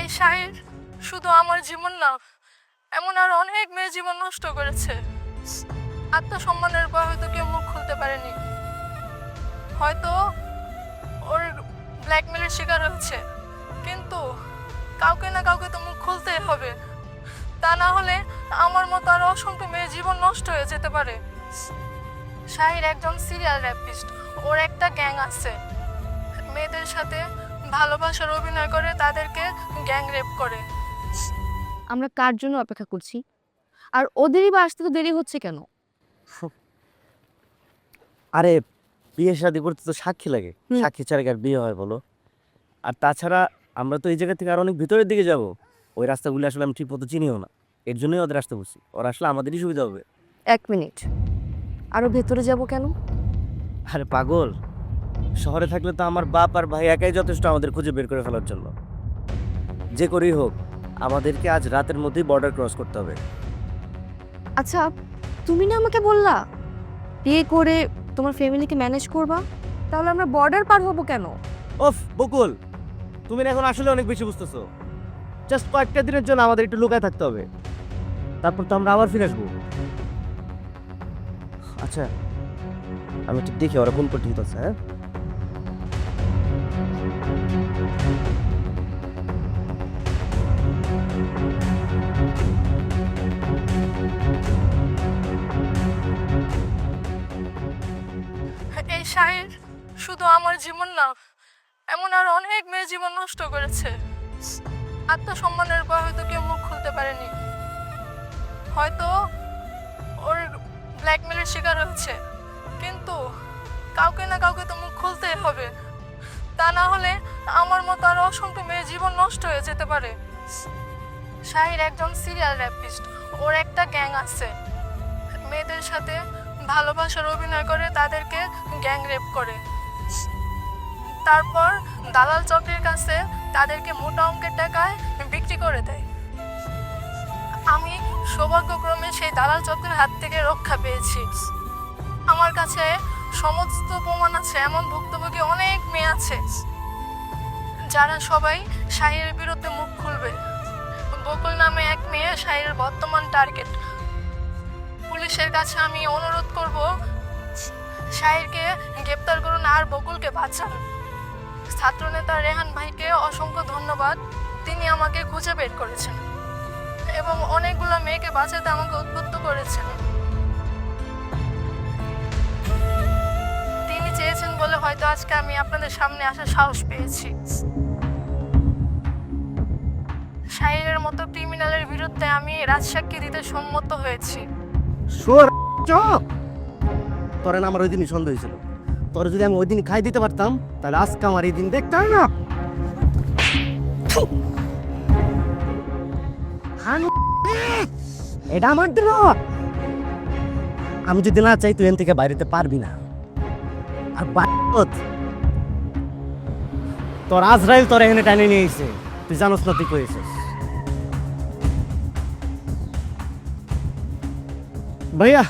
এই শাহির শুধু আমার জীবন না, এমন আর অনেক মেয়ে জীবন নষ্ট করেছে। আত্মসম্মানের পর হয়তো কেউ মুখ খুলতে পারেনি। হয়তো ওর ব্ল্যাকমেলের শিকার হচ্ছে কিন্তু কাউকে না কাউকে তো মুখ খুলতেই হবে। তা না হলে আমার মতো আর অসংখ্য মেয়ে জীবন নষ্ট হয়ে যেতে পারে। শাহির একজন সিরিয়াল র্যাপিস্ট ওর একটা গ্যাং আছে। মেয়েদের সাথে ভালোবাসার অভিনয় করে তাদেরকে গ্যাং রেপ করে। আমরা কার জন্য অপেক্ষা করছি? আর ওদেরই বা আসতে তো দেরি হচ্ছে কেন? আরে বিয়ে শাদি করতে তো সাক্ষী লাগে। সাক্ষী ছাড়া কি আর বিয়ে হয় বলো? আর তাছাড়া আমরা তো এই জায়গা থেকে আর অনেক ভিতরের দিকে যাব। ওই রাস্তাগুলো আসলে আমি ঠিক মতো চিনিও না। এর জন্যই ওদের রাস্তা বসছি ওরা আসলে আমাদেরই সুবিধা হবে। এক মিনিট। আরও ভেতরে যাব কেন? আরে পাগল। শহরে থাকলে তো আমার বাপ আর ভাই একাই যথেষ্ট আমাদের খুঁজে বের করে ফেলার জন্য। যে করেই হোক আমাদেরকে আজ রাতের মধ্যেই বর্ডার ক্রস করতে হবে। আচ্ছা তুমি না আমাকে বললা বিয়ে করে তোমার ফ্যামিলিকে ম্যানেজ করবা? তাহলে আমরা বর্ডার পার হব কেন? ওফ বকুল! তুমি না এখন আসলে অনেক বেশি বুঝতেছো। জাস্ট কয়েকটা দিনের জন্য আমাদের একটু লুকায় থাকতে হবে। তারপর তো আমরা আবার ফিরে আসব। আচ্ছা আমি একটু দেখি ওরা কোন পর্যন্ত আছে হ্যাঁ? এই শাহির শুধু আমার জীবন না, এমন আর অনেক মেয়ে জীবন নষ্ট করেছে। আত্মসম্মানের পর হয়তো কেউ মুখ খুলতে পারেনি। হয়তো ওর ব্ল্যাকমেলের শিকার হচ্ছে কিন্তু কাউকে না কাউকে তো মুখ খুলতেই হবে। তা না হলে আমার মতো আর অসংখ্য মেয়ে জীবন নষ্ট হয়ে যেতে পারে। শাহির একজন সিরিয়াল র্যাপিস্ট ওর একটা গ্যাং আছে। মেয়েদের সাথে ভালোবাসার অভিনয় করে তাদেরকে গ্যাং রেপ করে। তারপর দালাল চক্রের কাছে তাদেরকে মোটা অঙ্কের টাকায় বিক্রি করে দেয়। আমি সৌভাগ্যক্রমে সেই দালাল চক্রের হাত থেকে রক্ষা পেয়েছি। আমার কাছে সমস্ত প্রমাণ আছে, এমন ভুক্তভোগী অনেক মেয়ে আছে, যারা সবাই শাহির বিরুদ্ধে মুখ খুলবে। বকুল নামে এক মেয়ে শাহির বর্তমান টার্গেট পুলিশের কাছে আমি অনুরোধ করব, শাহিরকে গ্রেপ্তার করুন আর বকুলকে বাঁচান। ছাত্রনেতা রেহান ভাইকে অসংখ্য ধন্যবাদ, তিনি আমাকে খুঁজে বের করেছেন এবং অনেকগুলো মেয়েকে বাঁচাতে আমাকে উদ্বুদ্ধ করেছেন। হয়তো আজকে আমি আপনাদের সামনে আসার সাহস পেয়েছি। শাহিরের মতো ক্রিমিনালের বিরুদ্ধে আমি রাজসাক্ষী দিতে সম্মত হয়েছি। চপ! না আমার ওই দিনই সন্দেহ হয়েছিল। তোরে যদি আমি ওই দিন খাই দিতে পারতাম, তাহলে আজকে আমার এই দিন দেখতে হয় না। এটা আমার আমি যদি না চাই, তুই এন থেকে বাইরেতে পারবি না। আর বাইরত তোর আজরাইল তোর এখানে টানে নিয়ে এসে তুই জানোস না তুই কয়েছিস ভাইয়া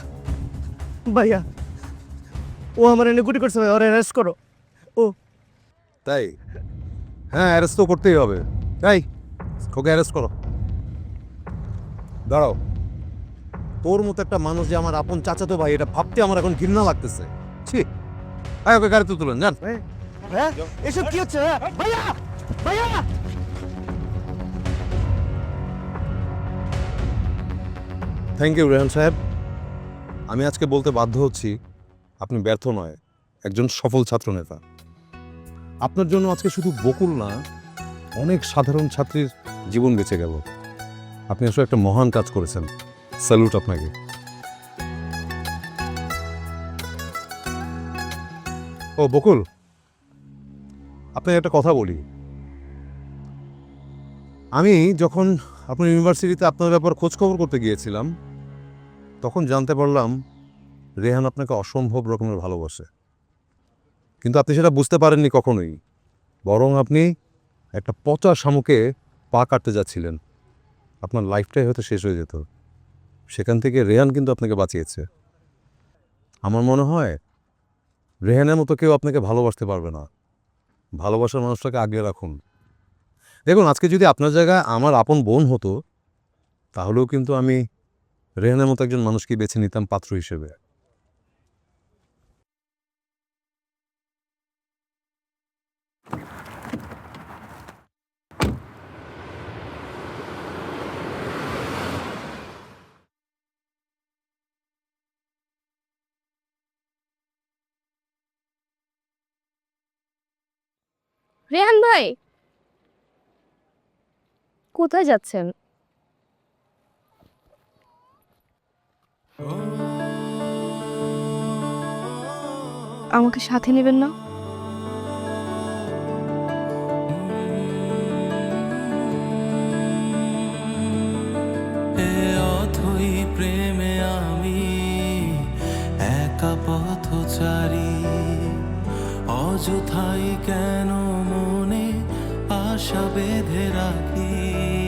ভাইয়া, ও আমার এনে গুটি করছে ভাই ওর অ্যারেস্ট করো। ও। তাই? হ্যাঁ অ্যারেস্ট তো করতেই হবে। তাই ওকে অ্যারেস্ট করো। দাঁড়াও। তোর মতো একটা মানুষ যে আমার আপন চাচাতো ভাই, এটা ভাবতে আমার এখন ঘৃণা লাগতেছে। ছি। আয় ওকে গাড়িতে তুলেন যান। হ্যাঁ? এসব কি হচ্ছে হ্যাঁ? ভাইয়া! ভাইয়া! থ্যাংক ইউ রেহান সাহেব। আমি আজকে বলতে বাধ্য হচ্ছি আপনি ব্যর্থ নয় একজন সফল ছাত্রনেতা আপনার জন্য আজকে শুধু বকুল না অনেক সাধারণ ছাত্রীর জীবন বেঁচে গেল। আপনি আসলে একটা মহান কাজ করেছেন। স্যালুট আপনাকে। ও, বকুল। আপনাকে একটা কথা বলি। আমি যখন আপনার ইউনিভার্সিটিতে আপনার ব্যাপার খোঁজখবর করতে গিয়েছিলাম, তখন জানতে পারলাম রেহান আপনাকে অসম্ভব রকমের ভালোবাসে। কিন্তু আপনি সেটা বুঝতে পারেননি কখনোই। বরং আপনি একটা পচা শামুকে পা কাটতে যাচ্ছিলেন। আপনার লাইফটাই হয়তো শেষ হয়ে যেত। সেখান থেকে রেহান কিন্তু আপনাকে বাঁচিয়েছে। আমার মনে হয় রেহানের মতো কেউ আপনাকে ভালোবাসতে পারবে না। ভালোবাসার মানুষটাকে আগলে রাখুন। দেখুন, আজকে যদি আপনার জায়গায় আমার আপন বোন হতো, তাহলেও কিন্তু আমি রেহানের মতো একজন মানুষকে বেছে নিতাম পাত্র হিসেবে। রেহান ভাই কোথায় যাচ্ছেন? আমাকে সাথে নেবেন না? প্রেমে আমি একা পথচারী অযথাই কেন মনে আশা বেঁধে রাখি?